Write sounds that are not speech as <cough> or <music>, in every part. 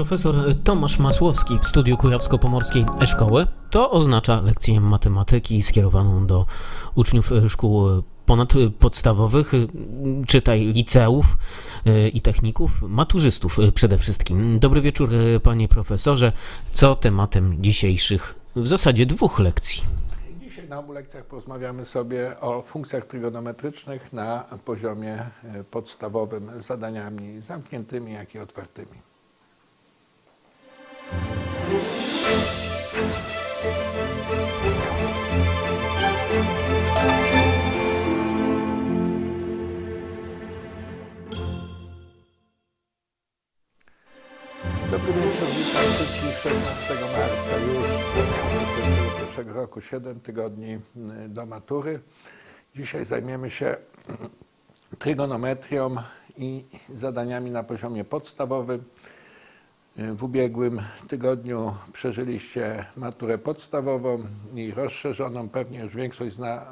profesor Tomasz Masłowski w studiu Kujawsko-Pomorskiej Szkoły, to oznacza lekcję matematyki skierowaną do uczniów e, szkół e, ponadpodstawowych, e, czytaj liceów i techników, maturzystów przede wszystkim. Dobry wieczór, panie profesorze. Co tematem dzisiejszych, w zasadzie dwóch lekcji? Dzisiaj na obu lekcjach porozmawiamy sobie o funkcjach trygonometrycznych na poziomie podstawowym zadaniami zamkniętymi, jak i otwartymi. Roku, 7 tygodni y, do matury. Dzisiaj zajmiemy się <clears throat> trygonometrią i zadaniami na poziomie podstawowym. Y, W ubiegłym tygodniu przeżyliście maturę podstawową i rozszerzoną. Pewnie już większość zna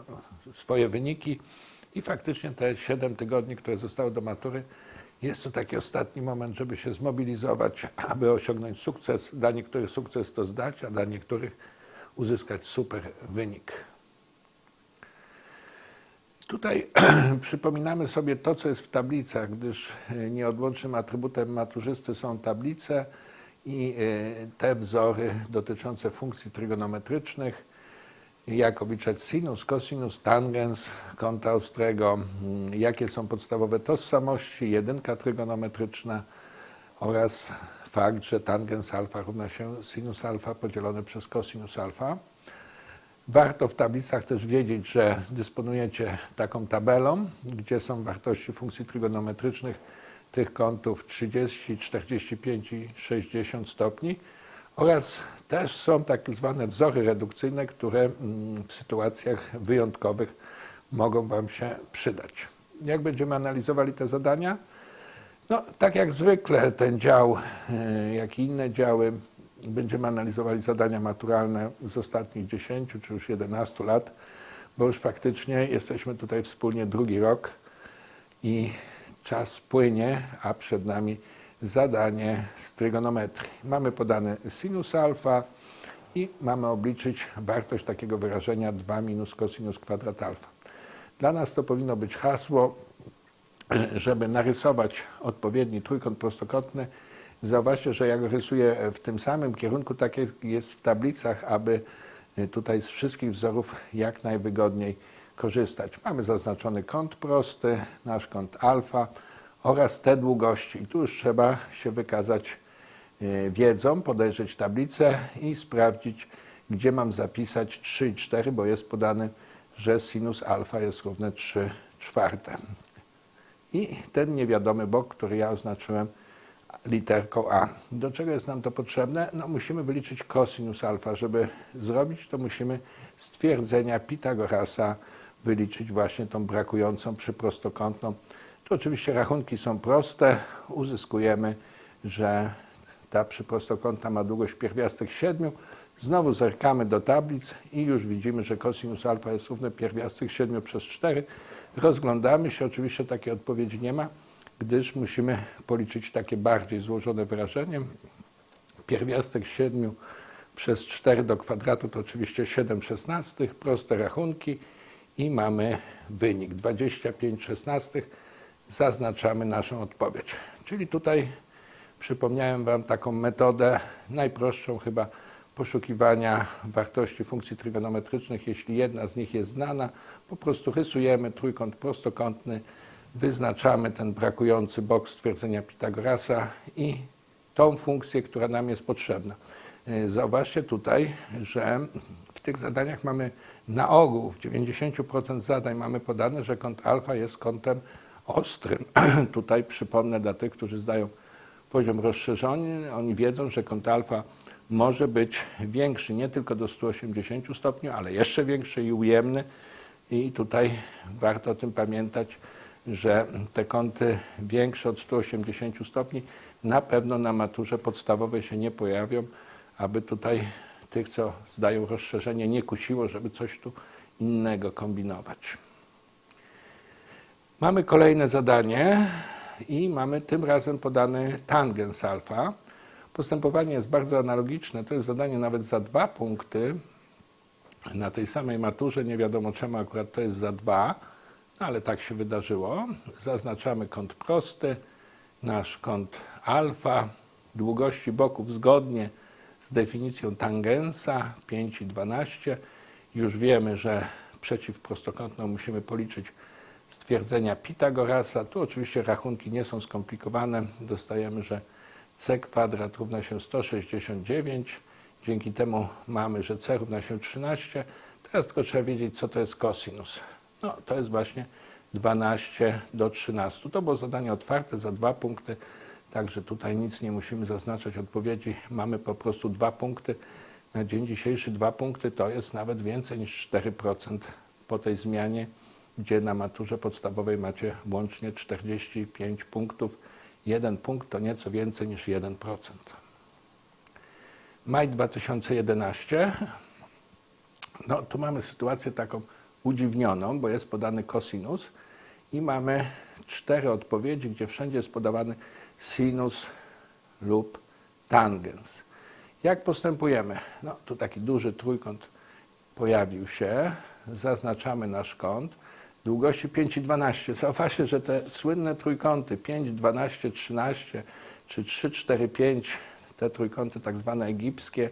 swoje wyniki i faktycznie te 7 tygodni, które zostały do matury, jest to taki ostatni moment, żeby się zmobilizować, aby osiągnąć sukces. Dla niektórych sukces to zdać, a dla niektórych uzyskać super wynik. Tutaj <clears throat> przypominamy sobie to, co jest w tablicach, gdyż e, nieodłącznym atrybutem maturzysty są tablice i e, te wzory dotyczące funkcji trygonometrycznych, jak obliczać sinus, cosinus, tangens kąta ostrego, mm, jakie są podstawowe tożsamości, jedynka trygonometryczna oraz fakt, że tangens alfa równa się sinus alfa podzielone przez cosinus alfa. Warto w tablicach też wiedzieć, że dysponujecie taką tabelą, gdzie są wartości funkcji trygonometrycznych tych kątów 30, 45 i 60 stopni oraz też są tak zwane wzory redukcyjne, które mm, w sytuacjach wyjątkowych mogą Wam się przydać. Jak będziemy analizowali te zadania? No, tak jak zwykle ten dział, y, jak i inne działy, będziemy analizowali zadania maturalne z ostatnich 10 czy już 11 lat, bo już faktycznie jesteśmy tutaj wspólnie drugi rok i czas płynie, a przed nami zadanie z trygonometrii. Mamy podane sinus alfa i mamy obliczyć wartość takiego wyrażenia 2 minus cosinus kwadrat alfa. Dla nas to powinno być hasło, żeby narysować odpowiedni trójkąt prostokątny. Zauważcie, że ja go rysuję w tym samym kierunku, tak jest w tablicach, aby tutaj z wszystkich wzorów jak najwygodniej korzystać. Mamy zaznaczony kąt prosty, nasz kąt alfa oraz te długości. I tu już trzeba się wykazać e, wiedzą, podejrzeć tablicę i sprawdzić, gdzie mam zapisać 3 i 4, bo jest podany, że sinus alfa jest równe 3 czwarte. I ten niewiadomy bok, który ja oznaczyłem literką A. Do czego jest nam to potrzebne? No, musimy wyliczyć cosinus alfa. Żeby zrobić to, musimy z twierdzenia Pitagorasa wyliczyć właśnie tą brakującą przyprostokątną. Tu oczywiście rachunki są proste. Uzyskujemy, że ta przyprostokątna ma długość pierwiastek 7. Znowu zerkamy do tablic i już widzimy, że cosinus alfa jest równy pierwiastek 7 przez 4. Rozglądamy się, oczywiście takiej odpowiedzi nie ma, gdyż musimy policzyć takie bardziej złożone wyrażenie. Pierwiastek 7 przez 4 do kwadratu to oczywiście 7 szesnastych, proste rachunki i mamy wynik 25 szesnastych. Zaznaczamy naszą odpowiedź. Czyli tutaj przypomniałem Wam taką metodę, najprostszą chyba poszukiwania wartości funkcji trygonometrycznych. Jeśli jedna z nich jest znana, po prostu rysujemy trójkąt prostokątny, wyznaczamy ten brakujący bok stwierdzenia Pitagorasa i tą funkcję, która nam jest potrzebna. E, Zauważcie tutaj, że w tych zadaniach mamy na ogół, w 90% zadań mamy podane, że kąt alfa jest kątem ostrym. <clears throat> tutaj przypomnę dla tych, którzy zdają poziom rozszerzony, oni wiedzą, że kąt alfa może być większy nie tylko do 180 stopni, ale jeszcze większy i ujemny. I tutaj warto o tym pamiętać, że te kąty większe od 180 stopni na pewno na maturze podstawowej się nie pojawią, aby tutaj tych, co zdają rozszerzenie, nie kusiło, żeby coś tu innego kombinować. Mamy kolejne zadanie i mamy tym razem podany tangens alfa. Postępowanie jest bardzo analogiczne. To jest zadanie nawet za dwa punkty. Na tej samej maturze nie wiadomo czemu akurat to jest za dwa, ale tak się wydarzyło. Zaznaczamy kąt prosty, nasz kąt alfa, długości boków zgodnie z definicją tangensa 5 i 12. Już wiemy, że przeciwprostokątną musimy policzyć stwierdzenia Pitagorasa. Tu oczywiście rachunki nie są skomplikowane. Dostajemy, że c kwadrat równa się 169. Dzięki temu mamy, że c równa się 13. Teraz tylko trzeba wiedzieć, co to jest kosinus. No, to jest właśnie 12 do 13. To było zadanie otwarte za dwa punkty, także tutaj nic nie musimy zaznaczać odpowiedzi. Mamy po prostu dwa punkty. Na dzień dzisiejszy dwa punkty to jest nawet więcej niż 4% po tej zmianie, gdzie na maturze podstawowej macie łącznie 45 punktów. Jeden punkt to nieco więcej niż 1%. Maj 2011. No, tu mamy sytuację taką udziwnioną, bo jest podany kosinus i mamy cztery odpowiedzi, gdzie wszędzie jest podawany sinus lub tangens. Jak postępujemy? No, tu taki duży trójkąt pojawił się. Zaznaczamy nasz kąt. Długości 5 i 12. Zauważcie, że te słynne trójkąty 5, 12, 13 czy 3, 4, 5, te trójkąty tak zwane egipskie,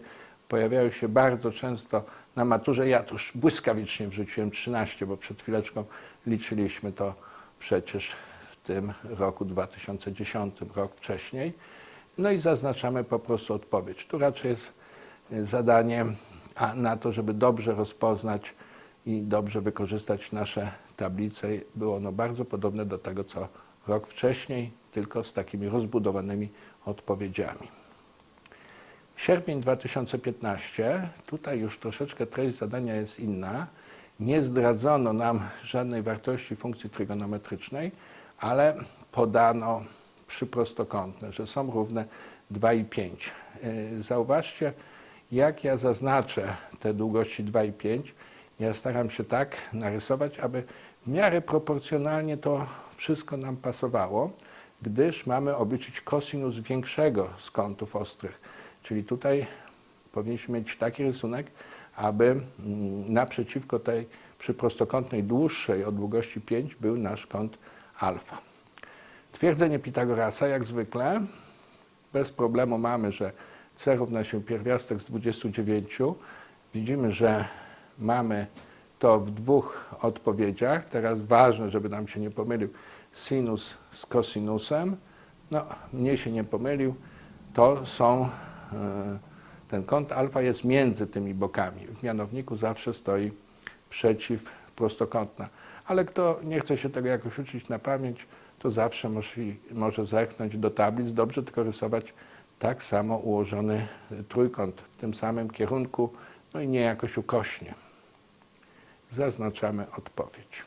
pojawiają się bardzo często na maturze. Ja tu już błyskawicznie wrzuciłem 13, bo przed chwileczką liczyliśmy to przecież w tym roku 2010, rok wcześniej. No i zaznaczamy po prostu odpowiedź. Tu raczej jest zadanie a na to, żeby dobrze rozpoznać i dobrze wykorzystać nasze tablice. Było ono bardzo podobne do tego, co rok wcześniej, tylko z takimi rozbudowanymi odpowiedziami. Sierpień 2015, tutaj już troszeczkę treść zadania jest inna. Nie zdradzono nam żadnej wartości funkcji trygonometrycznej, ale podano przyprostokątne, że są równe 2 i 5. Yy, Zauważcie, jak ja zaznaczę te długości 2 i 5, ja staram się tak narysować, aby w miarę proporcjonalnie to wszystko nam pasowało, gdyż mamy obliczyć kosinus większego z kątów ostrych. Czyli tutaj powinniśmy mieć taki rysunek, aby mm, naprzeciwko tej przyprostokątnej dłuższej o długości 5 był nasz kąt alfa. Twierdzenie Pitagorasa, jak zwykle, bez problemu mamy, że c równa się pierwiastek z 29. Widzimy, że mamy to w dwóch odpowiedziach. Teraz ważne, żeby nam się nie pomylił sinus z kosinusem. No, mnie się nie pomylił. To są, e, ten kąt alfa jest między tymi bokami. W mianowniku zawsze stoi przeciwprostokątna. Ale kto nie chce się tego jakoś uczyć na pamięć, to zawsze może, może zerknąć do tablic. Dobrze tylko rysować tak samo ułożony trójkąt w tym samym kierunku, no i nie jakoś ukośnie. Zaznaczamy odpowiedź.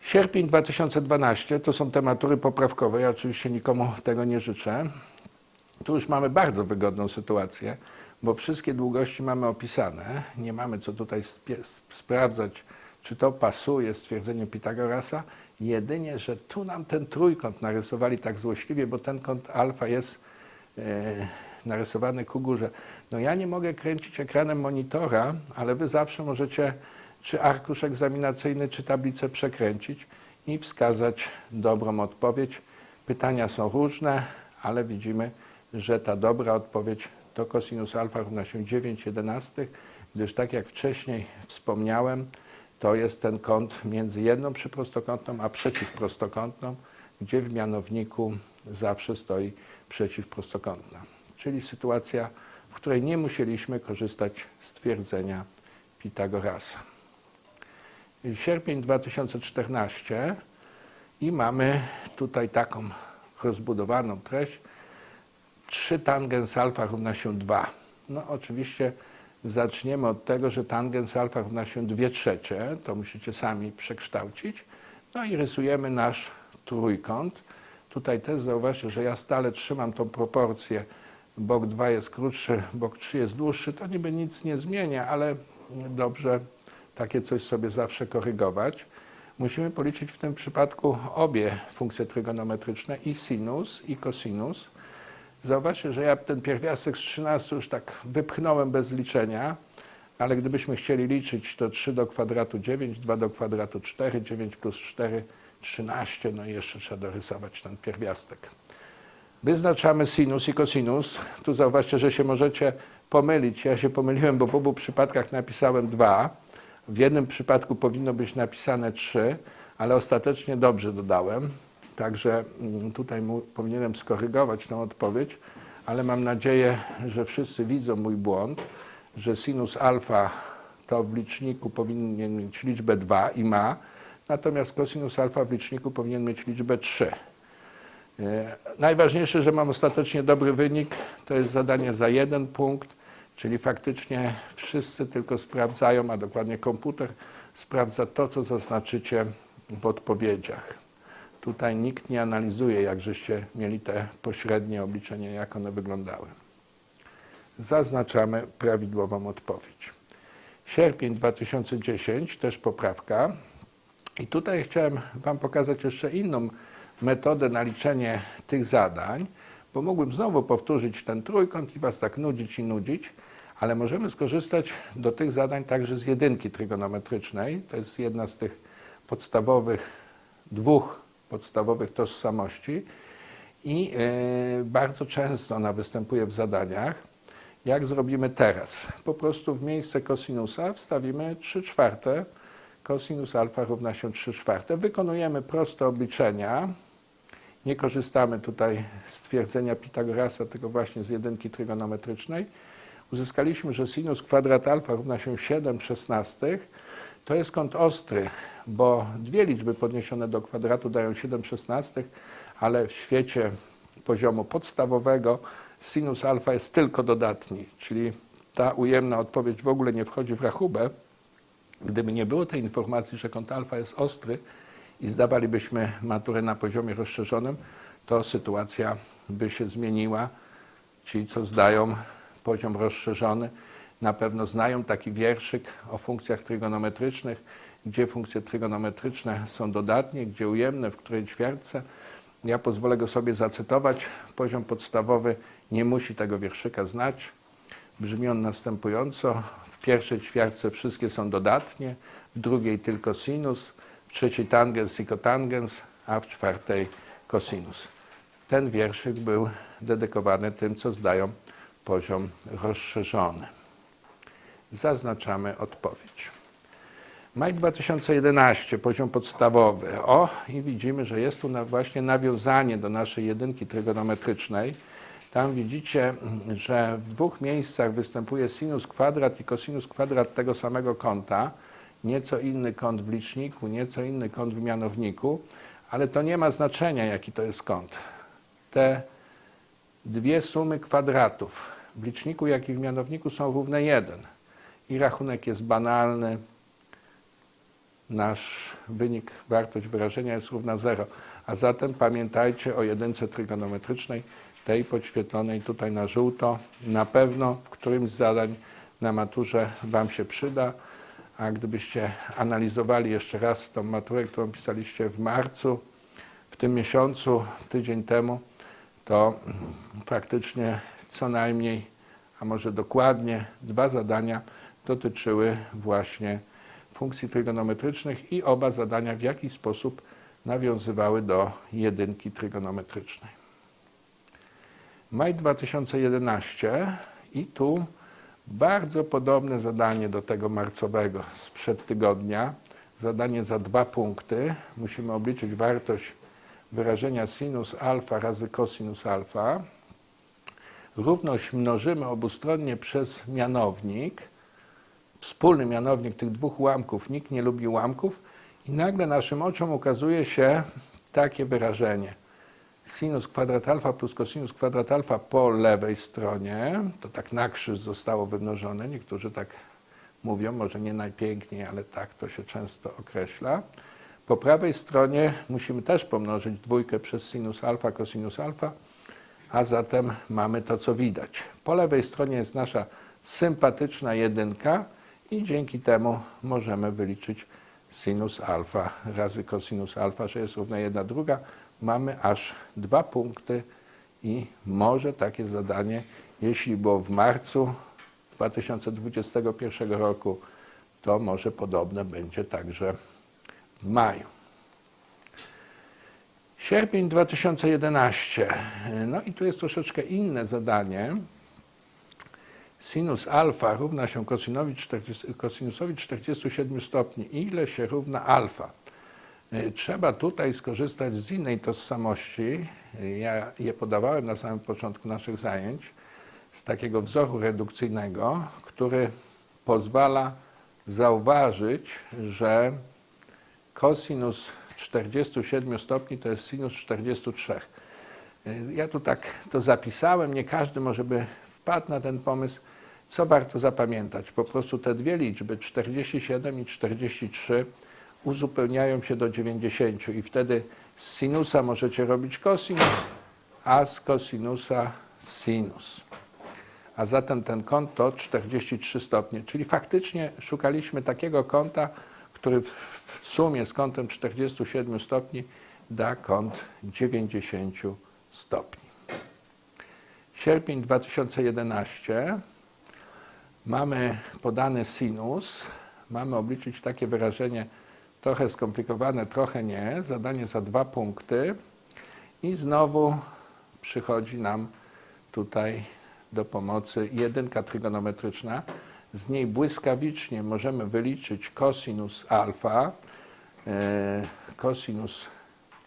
Sierpień 2012 to są te matury poprawkowe. Ja oczywiście nikomu tego nie życzę. Tu już mamy bardzo wygodną sytuację, bo wszystkie długości mamy opisane. Nie mamy co tutaj sprawdzać, czy to pasuje stwierdzeniu Pitagorasa. Jedynie, że tu nam ten trójkąt narysowali tak złośliwie, bo ten kąt alfa jest e, narysowany ku górze. No ja nie mogę kręcić ekranem monitora, ale wy zawsze możecie czy arkusz egzaminacyjny, czy tablicę przekręcić i wskazać dobrą odpowiedź. Pytania są różne, ale widzimy, że ta dobra odpowiedź to cosinus alfa równa się 9 jedenastych, gdyż tak jak wcześniej wspomniałem, to jest ten kąt między jedną przyprostokątną a przeciwprostokątną, gdzie w mianowniku zawsze stoi przeciwprostokątna. Czyli sytuacja, w której nie musieliśmy korzystać z twierdzenia Pitagorasa. Sierpień 2014 i mamy tutaj taką rozbudowaną treść. 3 tangens alfa równa się 2. No oczywiście zaczniemy od tego, że tangens alfa równa się 2 trzecie. To musicie sami przekształcić. No i rysujemy nasz trójkąt. Tutaj też zauważcie, że ja stale trzymam tą proporcję. Bok 2 jest krótszy, bok 3 jest dłuższy. To niby nic nie zmienia, ale dobrze takie coś sobie zawsze korygować. Musimy policzyć w tym przypadku obie funkcje trygonometryczne, i sinus, i cosinus. Zauważcie, że ja ten pierwiastek z 13 już tak wypchnąłem bez liczenia, ale gdybyśmy chcieli liczyć, to 3 do kwadratu 9, 2 do kwadratu 4, 9 plus 4, 13, no i jeszcze trzeba dorysować ten pierwiastek. Wyznaczamy sinus i kosinus. Tu zauważcie, że się możecie pomylić. Ja się pomyliłem, bo w obu przypadkach napisałem 2. W jednym przypadku powinno być napisane 3, ale ostatecznie dobrze dodałem. Także mm, tutaj powinienem skorygować tę odpowiedź, ale mam nadzieję, że wszyscy widzą mój błąd, że sinus alfa to w liczniku powinien mieć liczbę 2 i ma, natomiast cosinus alfa w liczniku powinien mieć liczbę 3. E, Najważniejsze, że mam ostatecznie dobry wynik, to jest zadanie za jeden punkt, czyli faktycznie wszyscy tylko sprawdzają, a dokładnie komputer sprawdza to, co zaznaczycie w odpowiedziach. Tutaj nikt nie analizuje, jak żeście mieli te pośrednie obliczenia, jak one wyglądały. Zaznaczamy prawidłową odpowiedź. Sierpień 2010, też poprawka. I tutaj chciałem Wam pokazać jeszcze inną metodę na liczenie tych zadań, bo mógłbym znowu powtórzyć ten trójkąt i Was tak nudzić i nudzić, ale możemy skorzystać do tych zadań także z jedynki trygonometrycznej. To jest jedna z tych podstawowych, dwóch podstawowych tożsamości i e, bardzo często ona występuje w zadaniach. Jak zrobimy teraz? Po prostu w miejsce kosinusa wstawimy 3 czwarte. Kosinus alfa równa się 3 czwarte. Wykonujemy proste obliczenia. Nie korzystamy tutaj z twierdzenia Pitagorasa, tylko właśnie z jedynki trygonometrycznej. Uzyskaliśmy, że sinus kwadrat alfa równa się 7 szesnastych. To jest kąt ostry, bo dwie liczby podniesione do kwadratu dają 7 szesnastych, ale w świecie poziomu podstawowego sinus alfa jest tylko dodatni, czyli ta ujemna odpowiedź w ogóle nie wchodzi w rachubę. Gdyby nie było tej informacji, że kąt alfa jest ostry i zdawalibyśmy maturę na poziomie rozszerzonym, to sytuacja by się zmieniła. Ci, co zdają poziom rozszerzony, na pewno znają taki wierszyk o funkcjach trygonometrycznych, gdzie funkcje trygonometryczne są dodatnie, gdzie ujemne, w której ćwiartce. Ja pozwolę go sobie zacytować. Poziom podstawowy nie musi tego wierszyka znać. Brzmi on następująco. W pierwszej ćwiartce wszystkie są dodatnie, w drugiej tylko sinus, trzeciej tangens i kotangens, a w czwartej kosinus. Ten wierszyk był dedykowany tym, co zdają poziom rozszerzony. Zaznaczamy odpowiedź. Maj 2011, poziom podstawowy. O, i widzimy, że jest tu właśnie nawiązanie do naszej jedynki trygonometrycznej. Tam widzicie, że w dwóch miejscach występuje sinus kwadrat i kosinus kwadrat tego samego kąta. Nieco inny kąt w liczniku, nieco inny kąt w mianowniku, ale to nie ma znaczenia, jaki to jest kąt. Te dwie sumy kwadratów w liczniku, jak i w mianowniku są równe 1. I rachunek jest banalny. Nasz wynik, wartość wyrażenia jest równa 0. A zatem pamiętajcie o jedynce trygonometrycznej, tej podświetlonej tutaj na żółto. Na pewno w którymś z zadań na maturze Wam się przyda. A gdybyście analizowali jeszcze raz tą maturę, którą pisaliście w marcu, w tym miesiącu, tydzień temu, to faktycznie co najmniej, a może dokładnie dwa zadania dotyczyły właśnie funkcji trygonometrycznych i oba zadania w jakiś sposób nawiązywały do jedynki trygonometrycznej. Maj 2011 i tu bardzo podobne zadanie do tego marcowego sprzed tygodnia. Zadanie za dwa punkty. Musimy obliczyć wartość wyrażenia sinus alfa razy cosinus alfa. Równość mnożymy obustronnie przez mianownik. Wspólny mianownik tych dwóch ułamków. Nikt nie lubi ułamków. I nagle naszym oczom ukazuje się takie wyrażenie. Sinus kwadrat alfa plus cosinus kwadrat alfa po lewej stronie. To tak na krzyż zostało wymnożone. Niektórzy tak mówią, może nie najpiękniej, ale tak to się często określa. Po prawej stronie musimy też pomnożyć dwójkę przez sinus alfa, cosinus alfa, a zatem mamy to, co widać. Po lewej stronie jest nasza sympatyczna jedynka i dzięki temu możemy wyliczyć sinus alfa razy cosinus alfa, że jest równa jedna druga. Mamy aż dwa punkty i może takie zadanie, jeśli było w marcu 2021 roku, to może podobne będzie także w maju. Sierpień 2011. No i tu jest troszeczkę inne zadanie. Sinus alfa równa się kosynowi 40, kosinusowi 47 stopni. Ile się równa alfa? Y, Trzeba tutaj skorzystać z innej tożsamości. Y, Ja je podawałem na samym początku naszych zajęć. Z takiego wzoru redukcyjnego, który pozwala zauważyć, że kosinus 47 stopni to jest sinus 43. Y, Ja tu tak to zapisałem, nie każdy może by wpadł na ten pomysł. Co warto zapamiętać? Po prostu te dwie liczby, 47 i 43, uzupełniają się do 90 i wtedy z sinusa możecie robić kosinus, a z kosinusa sinus. A zatem ten kąt to 43 stopnie, czyli faktycznie szukaliśmy takiego kąta, który w, sumie z kątem 47 stopni da kąt 90 stopni. Sierpień 2011 mamy podany sinus, mamy obliczyć takie wyrażenie trochę skomplikowane, trochę nie, zadanie za dwa punkty i znowu przychodzi nam tutaj do pomocy jedynka trygonometryczna. Z niej błyskawicznie możemy wyliczyć cosinus alfa. E, Cosinus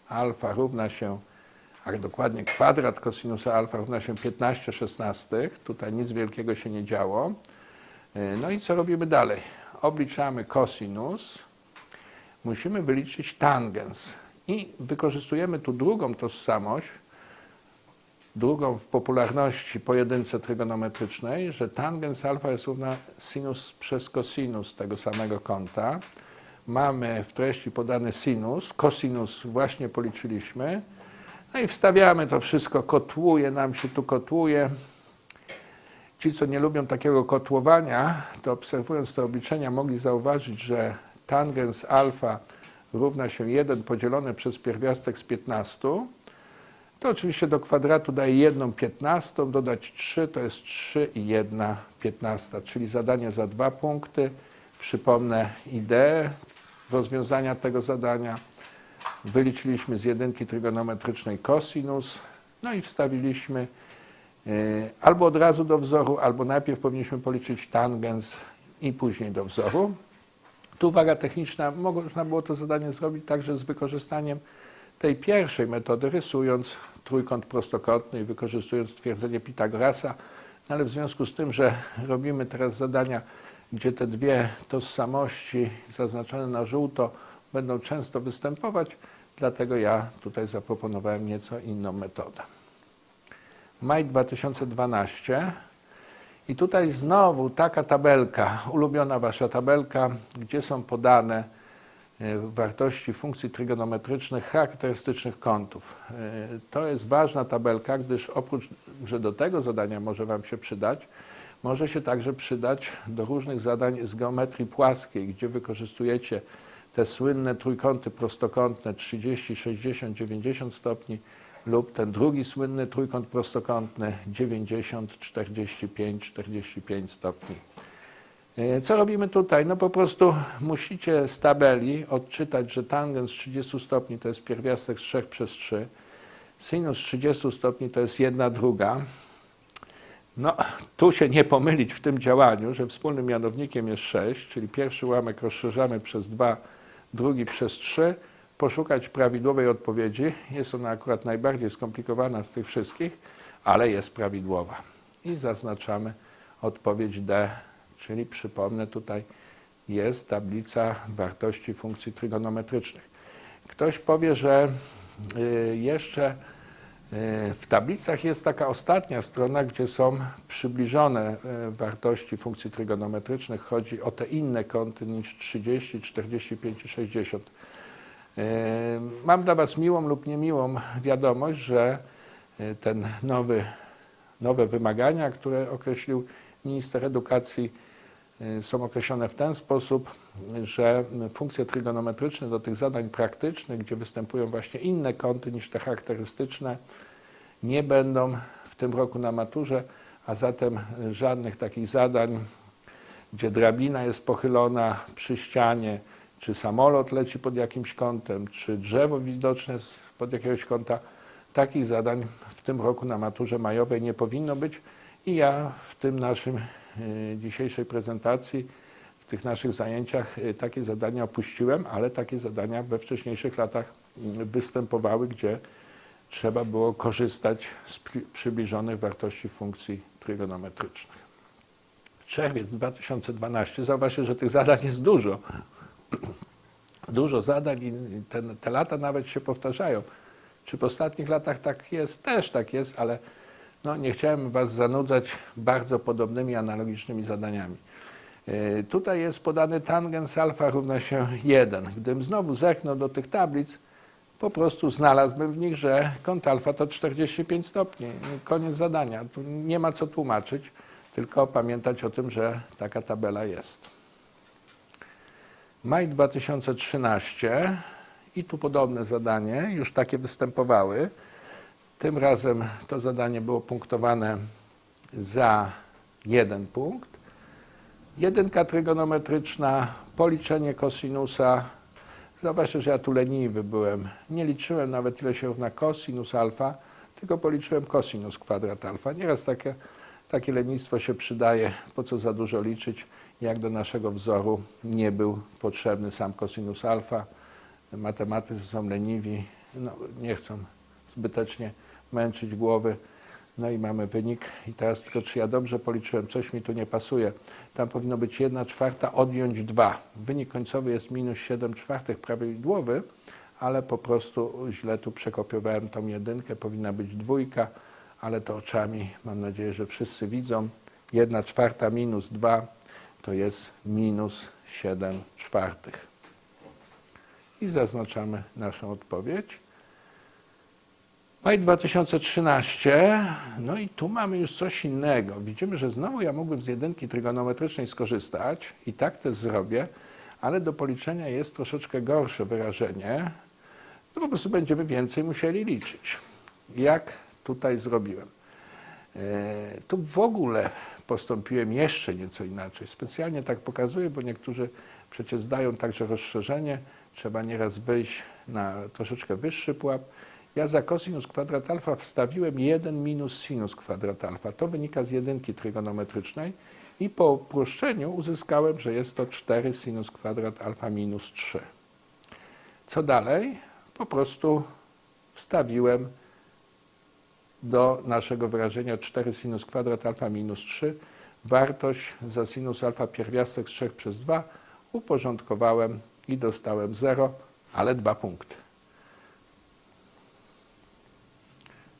alfa równa się, a dokładnie kwadrat cosinusa alfa równa się 15 szesnastych. Tutaj nic wielkiego się nie działo. E, No i co robimy dalej? Obliczamy cosinus. Musimy wyliczyć tangens. I wykorzystujemy tu drugą tożsamość, drugą w popularności pojedynce trygonometrycznej, że tangens alfa jest równa sinus przez cosinus tego samego kąta. Mamy w treści podany sinus, cosinus właśnie policzyliśmy. No i wstawiamy to wszystko, kotłuje nam się tu kotłuje. Ci, co nie lubią takiego kotłowania, to obserwując te obliczenia mogli zauważyć, że tangens alfa równa się 1 podzielone przez pierwiastek z 15. To oczywiście do kwadratu daje 1 piętnastą, dodać 3 to jest 3 i 1 piętnasta, czyli zadanie za dwa punkty. Przypomnę ideę rozwiązania tego zadania. Wyliczyliśmy z jedynki trygonometrycznej cosinus, no i wstawiliśmy y, albo od razu do wzoru, albo najpierw powinniśmy policzyć tangens i później do wzoru. Tu uwaga techniczna, można było to zadanie zrobić także z wykorzystaniem tej pierwszej metody, rysując trójkąt prostokątny i wykorzystując twierdzenie Pitagorasa, no ale w związku z tym, że robimy teraz zadania, gdzie te dwie tożsamości zaznaczone na żółto będą często występować, dlatego ja tutaj zaproponowałem nieco inną metodę. Maj 2012 i tutaj znowu taka tabelka, ulubiona wasza tabelka, gdzie są podane e, wartości funkcji trygonometrycznych charakterystycznych kątów. E, To jest ważna tabelka, gdyż oprócz, że do tego zadania może Wam się przydać, może się także przydać do różnych zadań z geometrii płaskiej, gdzie wykorzystujecie te słynne trójkąty prostokątne 30, 60, 90 stopni lub ten drugi słynny trójkąt prostokątny 90, 45, 45 stopni. E, Co robimy tutaj? No po prostu musicie z tabeli odczytać, że tangens 30 stopni to jest pierwiastek z 3 przez 3, sinus 30 stopni to jest 1 druga. No, tu się nie pomylić w tym działaniu, że wspólnym mianownikiem jest 6, czyli pierwszy ułamek rozszerzamy przez 2, drugi przez 3, poszukać prawidłowej odpowiedzi. Jest ona akurat najbardziej skomplikowana z tych wszystkich, ale jest prawidłowa. I zaznaczamy odpowiedź D, czyli przypomnę tutaj jest tablica wartości funkcji trygonometrycznych. Ktoś powie, że y, jeszcze y, w tablicach jest taka ostatnia strona, gdzie są przybliżone y, wartości funkcji trygonometrycznych. Chodzi o te inne kąty niż 30, 45 i 60. Yy, Mam dla Was miłą lub niemiłą wiadomość, że yy, ten nowy, nowe wymagania, które określił minister edukacji, yy, są określone w ten sposób, że funkcje trygonometryczne do tych zadań praktycznych, gdzie występują właśnie inne kąty niż te charakterystyczne, nie będą w tym roku na maturze, a zatem żadnych takich zadań, gdzie drabina jest pochylona przy ścianie, czy samolot leci pod jakimś kątem, czy drzewo widoczne pod jakiegoś kąta, takich zadań w tym roku na maturze majowej nie powinno być i ja w tym naszym y, dzisiejszej prezentacji, w tych naszych zajęciach y, takie zadania opuściłem, ale takie zadania we wcześniejszych latach y, występowały, gdzie trzeba było korzystać z przy- przybliżonych wartości funkcji trygonometrycznych. Czerwiec 2012. Zauważcie, że tych zadań jest dużo. Dużo zadań i ten, te lata nawet się powtarzają. Czy w ostatnich latach tak jest? Też tak jest, ale no, nie chciałem Was zanudzać bardzo podobnymi, analogicznymi zadaniami. Yy, Tutaj jest podany tangens alfa równa się 1. Gdybym znowu zerknął do tych tablic, po prostu znalazłbym w nich, że kąt alfa to 45 stopni. Koniec zadania. Tu nie ma co tłumaczyć, tylko pamiętać o tym, że taka tabela jest. Maj 2013 i tu podobne zadanie, już takie występowały. Tym razem to zadanie było punktowane za jeden punkt. Jedynka trygonometryczna, policzenie kosinusa. Zauważcie, że ja tu leniwy byłem. Nie liczyłem nawet ile się równa cosinus alfa, tylko policzyłem cosinus kwadrat alfa. Nieraz takie, takie lenistwo się przydaje, po co za dużo liczyć, jak do naszego wzoru nie był potrzebny sam cosinus alfa. Matematycy są leniwi, no, nie chcą zbytecznie męczyć głowy. No i mamy wynik. I teraz tylko, czy ja dobrze policzyłem, coś mi tu nie pasuje. Tam powinno być 1 czwarta odjąć 2. Wynik końcowy jest minus 7 czwartych prawidłowy, ale po prostu źle tu przekopiowałem tą jedynkę. Powinna być dwójka, ale to oczami mam nadzieję, że wszyscy widzą. 1 czwarta minus 2 to jest minus 7 czwartych. I zaznaczamy naszą odpowiedź. Maj 2013, no i tu mamy już coś innego. Widzimy, że znowu ja mógłbym z jedynki trygonometrycznej skorzystać i tak też zrobię, ale do policzenia jest troszeczkę gorsze wyrażenie. No po prostu będziemy więcej musieli liczyć. Jak tutaj zrobiłem? E, Tu w ogóle postąpiłem jeszcze nieco inaczej. Specjalnie tak pokazuję, bo niektórzy przecież zdają także rozszerzenie. Trzeba nieraz wyjść na troszeczkę wyższy pułap. Ja za cosinus kwadrat alfa wstawiłem 1 minus sinus kwadrat alfa. To wynika z jedynki trygonometrycznej i po uproszczeniu uzyskałem, że jest to 4 sinus kwadrat alfa minus 3. Co dalej? Po prostu wstawiłem do naszego wyrażenia 4 sinus kwadrat alfa minus 3 wartość za sinus alfa pierwiastek z 3 przez 2 uporządkowałem i dostałem 0, ale 2 punkty.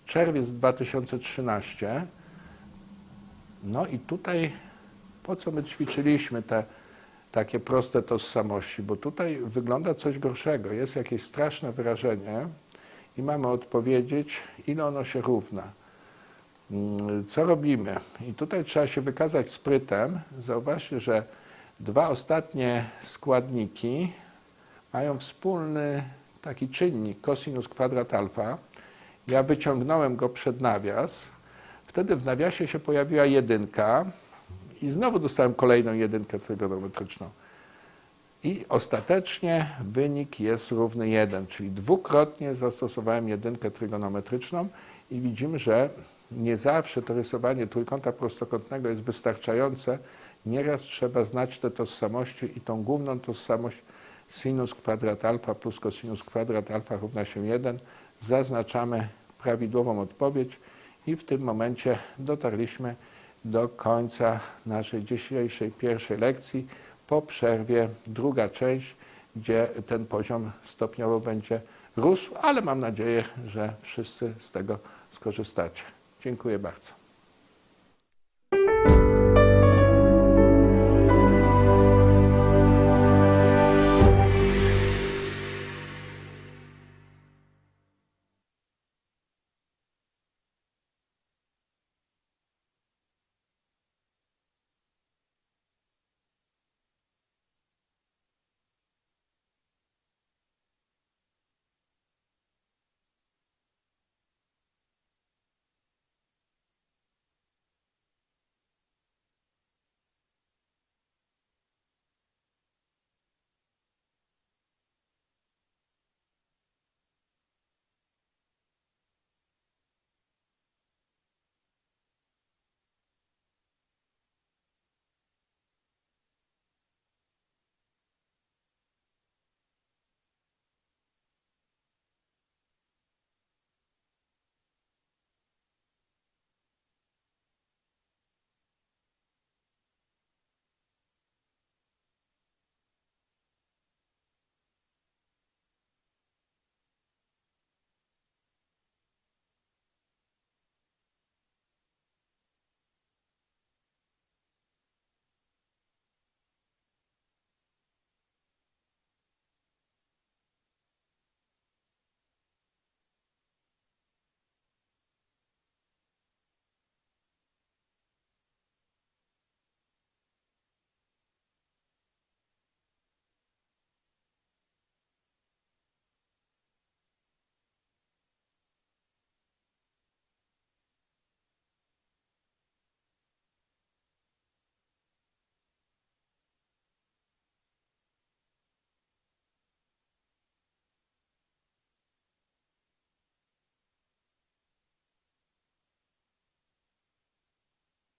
Czerwiec 2013. No i tutaj po co my ćwiczyliśmy te takie proste tożsamości? Bo tutaj wygląda coś gorszego. Jest jakieś straszne wyrażenie i mamy odpowiedzieć, ile ono się równa. Mm, Co robimy? I tutaj trzeba się wykazać sprytem. Zauważcie, że dwa ostatnie składniki mają wspólny taki czynnik cosinus kwadrat alfa. Ja wyciągnąłem go przed nawias. Wtedy w nawiasie się pojawiła jedynka i znowu dostałem kolejną jedynkę trygonometryczną. I ostatecznie wynik jest równy 1, czyli dwukrotnie zastosowałem jedynkę trygonometryczną i widzimy, że nie zawsze to rysowanie trójkąta prostokątnego jest wystarczające. Nieraz trzeba znać te tożsamości i tą główną tożsamość sinus kwadrat alfa plus cosinus kwadrat alfa równa się 1. Zaznaczamy prawidłową odpowiedź i w tym momencie dotarliśmy do końca naszej dzisiejszej pierwszej lekcji. Po przerwie druga część, gdzie ten poziom stopniowo będzie rósł, ale mam nadzieję, że wszyscy z tego skorzystacie. Dziękuję bardzo.